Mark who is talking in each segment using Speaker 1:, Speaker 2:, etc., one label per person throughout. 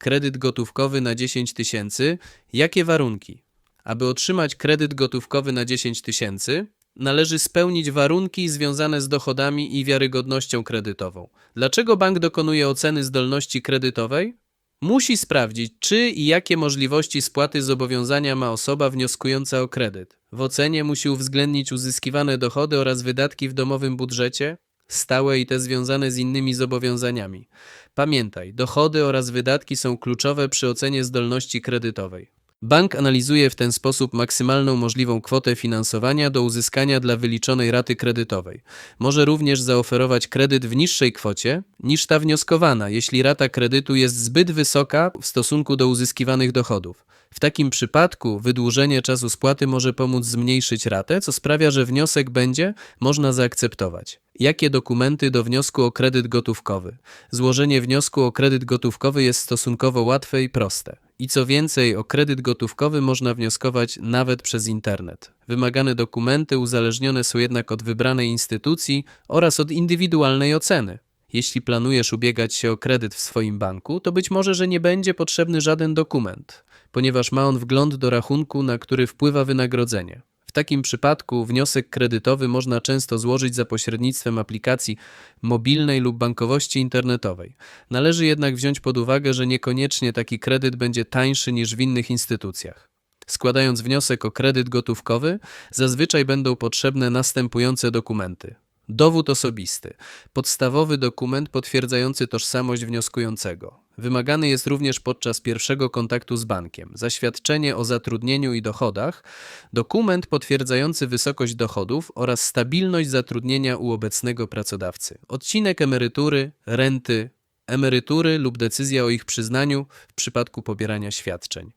Speaker 1: kredyt gotówkowy na 10 tysięcy. Jakie warunki? Aby otrzymać kredyt gotówkowy na 10 tysięcy, należy spełnić warunki związane z dochodami i wiarygodnością kredytową. Dlaczego bank dokonuje oceny zdolności kredytowej? Musi sprawdzić, czy i jakie możliwości spłaty zobowiązania ma osoba wnioskująca o kredyt. W ocenie musi uwzględnić uzyskiwane dochody oraz wydatki w domowym budżecie, stałe i te związane z innymi zobowiązaniami. Pamiętaj, dochody oraz wydatki są kluczowe przy ocenie zdolności kredytowej. Bank analizuje w ten sposób maksymalną możliwą kwotę finansowania do uzyskania dla wyliczonej raty kredytowej. Może również zaoferować kredyt w niższej kwocie niż ta wnioskowana, jeśli rata kredytu jest zbyt wysoka w stosunku do uzyskiwanych dochodów. W takim przypadku wydłużenie czasu spłaty może pomóc zmniejszyć ratę, co sprawia, że wniosek będzie można zaakceptować. Jakie dokumenty do wniosku o kredyt gotówkowy? Złożenie wniosku o kredyt gotówkowy jest stosunkowo łatwe i proste. I co więcej, o kredyt gotówkowy można wnioskować nawet przez internet. Wymagane dokumenty uzależnione są jednak od wybranej instytucji oraz od indywidualnej oceny. Jeśli planujesz ubiegać się o kredyt w swoim banku, to być może, że nie będzie potrzebny żaden dokument, ponieważ ma on wgląd do rachunku, na który wpływa wynagrodzenie. W takim przypadku wniosek kredytowy można często złożyć za pośrednictwem aplikacji mobilnej lub bankowości internetowej. Należy jednak wziąć pod uwagę, że niekoniecznie taki kredyt będzie tańszy niż w innych instytucjach. Składając wniosek o kredyt gotówkowy, zazwyczaj będą potrzebne następujące dokumenty. Dowód osobisty. Podstawowy dokument potwierdzający tożsamość wnioskującego. Wymagany jest również podczas pierwszego kontaktu z bankiem. Zaświadczenie o zatrudnieniu i dochodach, dokument potwierdzający wysokość dochodów oraz stabilność zatrudnienia u obecnego pracodawcy. Odcinek emerytury, renty, emerytury lub decyzja o ich przyznaniu w przypadku pobierania świadczeń.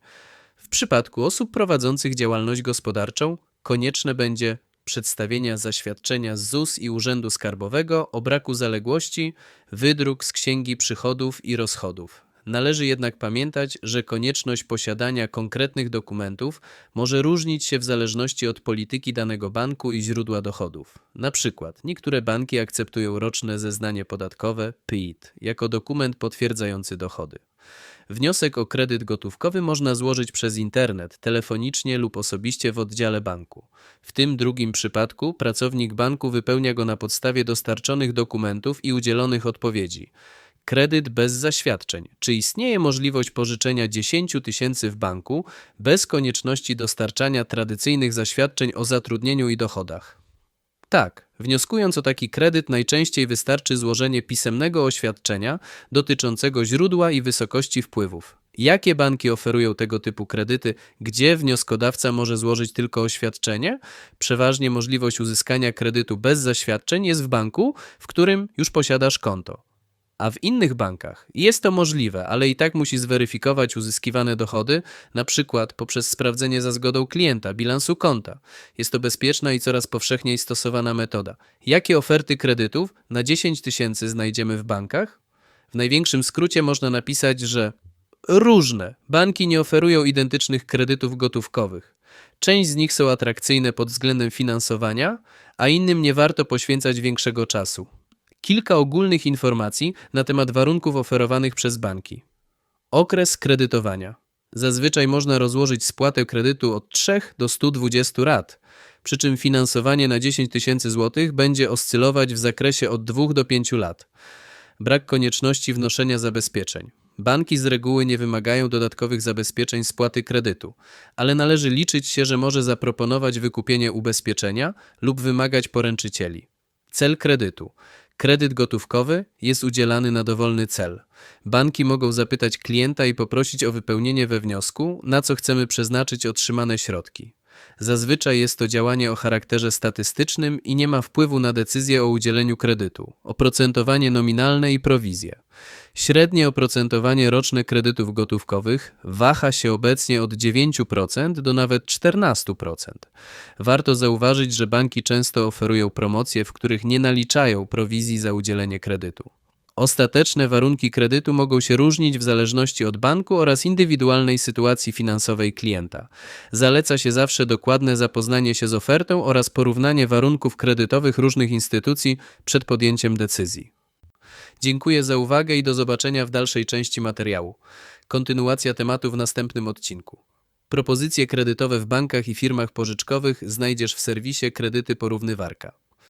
Speaker 1: W przypadku osób prowadzących działalność gospodarczą konieczne będzie przedstawienia zaświadczenia ZUS i Urzędu Skarbowego o braku zaległości, wydruk z księgi przychodów i rozchodów. Należy jednak pamiętać, że konieczność posiadania konkretnych dokumentów może różnić się w zależności od polityki danego banku i źródła dochodów. Na przykład niektóre banki akceptują roczne zeznanie podatkowe PIT jako dokument potwierdzający dochody. Wniosek o kredyt gotówkowy można złożyć przez internet, telefonicznie lub osobiście w oddziale banku. W tym drugim przypadku pracownik banku wypełnia go na podstawie dostarczonych dokumentów i udzielonych odpowiedzi. Kredyt bez zaświadczeń. Czy istnieje możliwość pożyczenia 10 tysięcy w banku bez konieczności dostarczania tradycyjnych zaświadczeń o zatrudnieniu i dochodach? Tak, wnioskując o taki kredyt, najczęściej wystarczy złożenie pisemnego oświadczenia dotyczącego źródła i wysokości wpływów. Jakie banki oferują tego typu kredyty? Gdzie wnioskodawca może złożyć tylko oświadczenie? Przeważnie możliwość uzyskania kredytu bez zaświadczeń jest w banku, w którym już posiadasz konto. A w innych bankach jest to możliwe, ale i tak musi zweryfikować uzyskiwane dochody, na przykład poprzez sprawdzenie za zgodą klienta bilansu konta. Jest to bezpieczna i coraz powszechniej stosowana metoda. Jakie oferty kredytów na 10 tysięcy znajdziemy w bankach? W największym skrócie można napisać, że różne. Banki nie oferują identycznych kredytów gotówkowych. Część z nich są atrakcyjne pod względem finansowania, a innym nie warto poświęcać większego czasu kilka ogólnych informacji na temat warunków oferowanych przez banki. Okres kredytowania. Zazwyczaj można rozłożyć spłatę kredytu od 3 do 120 rat, przy czym finansowanie na 10 tysięcy złotych będzie oscylować w zakresie od 2 do 5 lat. Brak konieczności wnoszenia zabezpieczeń. Banki z reguły nie wymagają dodatkowych zabezpieczeń spłaty kredytu, ale należy liczyć się, że może zaproponować wykupienie ubezpieczenia lub wymagać poręczycieli. Cel kredytu. Kredyt gotówkowy jest udzielany na dowolny cel. Banki mogą zapytać klienta i poprosić o wypełnienie we wniosku, na co chcemy przeznaczyć otrzymane środki. Zazwyczaj jest to działanie o charakterze statystycznym i nie ma wpływu na decyzję o udzieleniu kredytu, oprocentowanie nominalne i prowizje. Średnie oprocentowanie roczne kredytów gotówkowych waha się obecnie od 9% do nawet 14%. Warto zauważyć, że banki często oferują promocje, w których nie naliczają prowizji za udzielenie kredytu. Ostateczne warunki kredytu mogą się różnić w zależności od banku oraz indywidualnej sytuacji finansowej klienta. Zaleca się zawsze dokładne zapoznanie się z ofertą oraz porównanie warunków kredytowych różnych instytucji przed podjęciem decyzji. Dziękuję za uwagę i do zobaczenia w dalszej części materiału. Kontynuacja tematu w następnym odcinku. Propozycje kredytowe w bankach i firmach pożyczkowych znajdziesz w serwisie Kredyty Porównywarka.